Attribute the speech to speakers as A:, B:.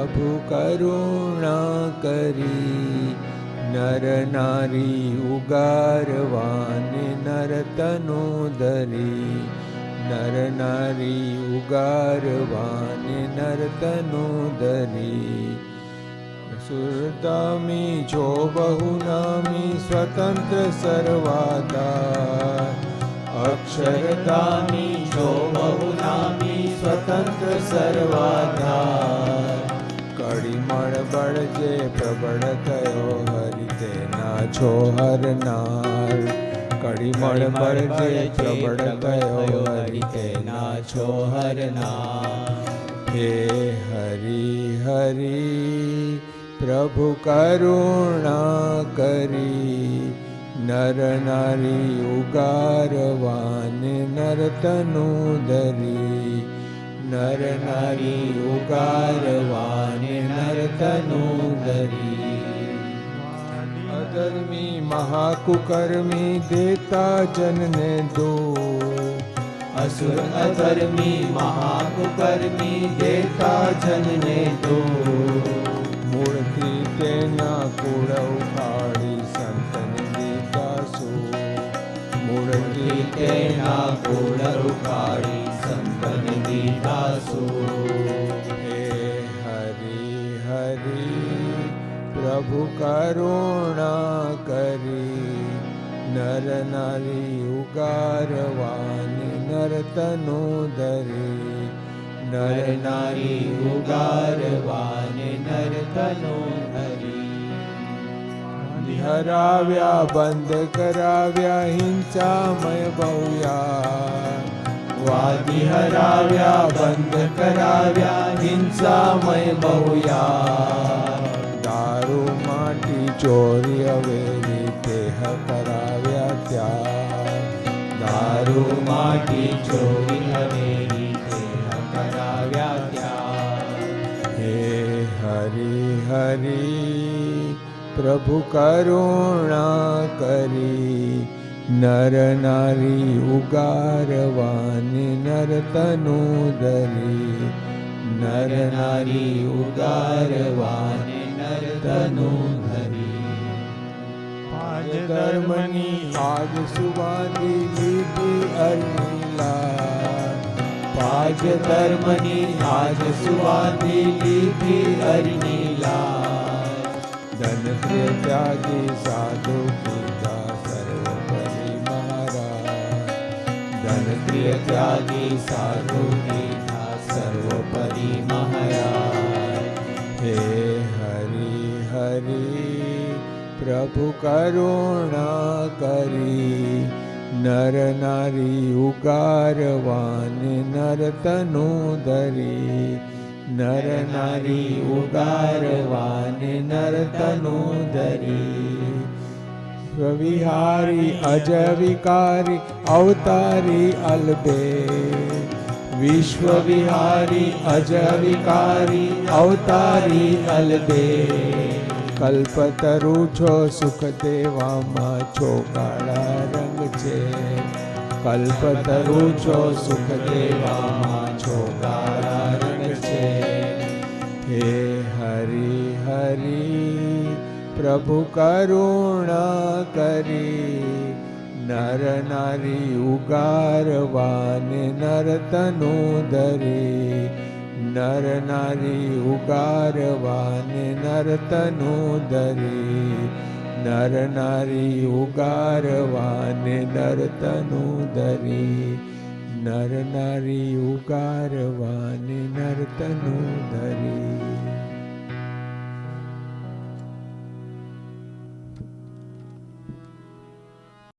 A: પ્રભુ કરુણા કરી, નર નારી ઉગારવાને નરતનો ધરી નર નારી ઉગારવાને નરતનો ધરી સુરતામી છો બહુનામી સ્વતંત્ર સર્વાદા
B: અક્ષરદામી છો બહુનામી સ્વતંત્ર
A: કડીમળ બળજે પ્રબળ થયો હરિ તેના છો હરનાર કડીમળ બળજે પ્રબળ થયો હરિ તેના છો
B: હરના
A: હે હરિ હરિ પ્રભુ કરુણા કરી. નર નારી ઉગારવાને નરતનુ ધરી. नर नारी उगारवाने नरतनोदरी अधर्मी महाकुकर्मी देता जनने
B: दो। असुर अधर्मी महाकुकर्मी देता जनने
A: दो। मूर्ति तेना कुड़ उखाड़ी संतन गीता सो।
B: मूर्ति तेना कुड़ उखाड़ी દીધા સુ
A: હે હરિ હરિ પ્રભુ કરુણા કરી નર નારી ઉગારવાને નરતનો ધરી
B: નર નારી ઉગારવાને નરતનો હરી
A: હરાવ્યા બંધ કરાવ્યા હિંસામય બહુયા
B: વાદી હરાવ્યા બંધ કરાવ્યા હિંસામય બહુયા
A: દારૂ માટી ચોરી હવેલી દેહ કરાવ્યા ત્યાં
B: દારૂ માટી ચોરી હવેલી દેહ કરાવ્યા ત્યાં
A: હે હરિ હરી પ્રભુ કરુણા કરી નર નારી ઉગારવાને નરતનુ ધરી.
B: નર નારી ઉગારવાને નરતનો ધરી.
A: આજ ધર્મની આજ સુવાદી લીધી અર્મિલા
B: પાજ ધર્મની આજ સુવાદી લીધી અરનીલા.
A: ધન ત્યાગી સાધુ
B: પ્રિય ત્યાગી સાધુ કીધા સર્વોપરી મહારાજ
A: હે હરિ હરિ પ્રભુ કરુણા કરી નર નારી ઉગારવાને નરતનુ ધરી નર નારી ઉગારવાને નરતનુ ધરી સ્વવિહારી અજ વિકારી અવતારી અલબે વિશ્વ
B: વિહારી અજ વિકારી અવતારી અલબે
A: કલ્પતરુ છો સુખ દેવામાં છો કાળા રંગ છે કલ્પતરુ છો સુખ દેવામાં પ્રભુ કરુણા કરી, નર નારી ઉગારવાને નરતનો ધરી, નર નારી ઉગારવાને નરતનો ધરી, નર નારી ઉગારવાને નરતનો ધરી, નર નારી ઉગારવાને નર્તનો ધરી.